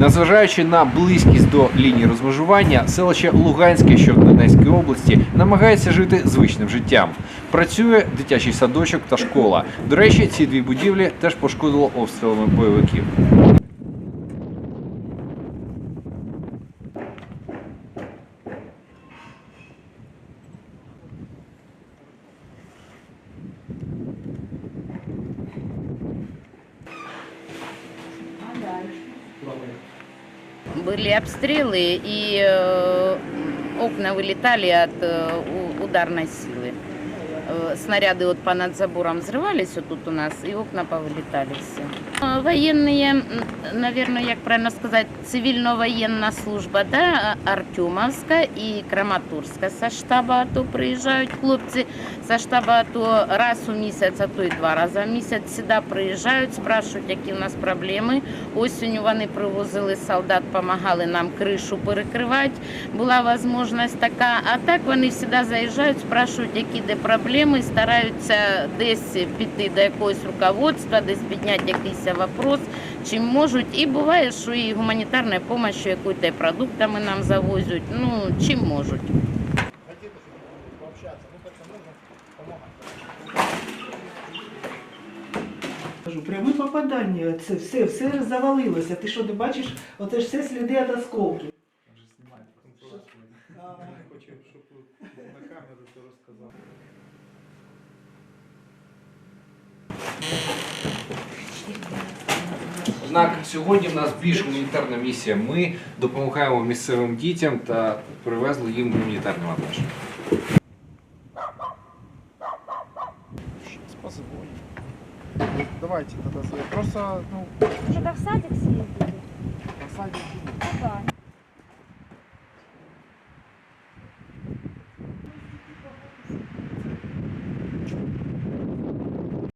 Незважаючи на близькість до лінії розмежування, селище Луганське, що в Донецькій області, намагається жити звичним життям. Працює дитячий садочок та школа. До речі, ці дві будівлі теж пошкодило обстрілами бойовиків. Были обстрелы, и э, окна вылетали от э, у- ударной силы. Э, Снаряды вот по над забором взрывались вот тут у нас, и окна повылетали все. Э, Военные, наверное, як правильно сказать, цивільно-воєнна служба, да, Артемовська і Краматорська со штабу АТО приїжджають хлопці со штабу АТО раз у місяць, а то й два рази в місяць сюди приїжджають, спрашують, які у нас проблеми. Осінню вони привозили солдат, допомагали нам кришу перекривати. Була можливість така. А так вони завжди заїжджають, спрашують, які де проблеми, стараються десь піти до якогось руководства, десь підняти якийсь вопрос, чим можуть. І буває, що і гуманітарна допомога, що якоюсь продуктами нам завозять, ну чим можуть. Пряме попадання, це все, все завалилося. Ти що не бачиш? Оце ж все сліди від осколків. Однак сьогодні в нас більш гуманітарна місія. Ми допомагаємо місцевим дітям та привезли їм гуманітарний вантаж. Спасибо. Давайте тогда. Просто, ну, Когда в садик съездили?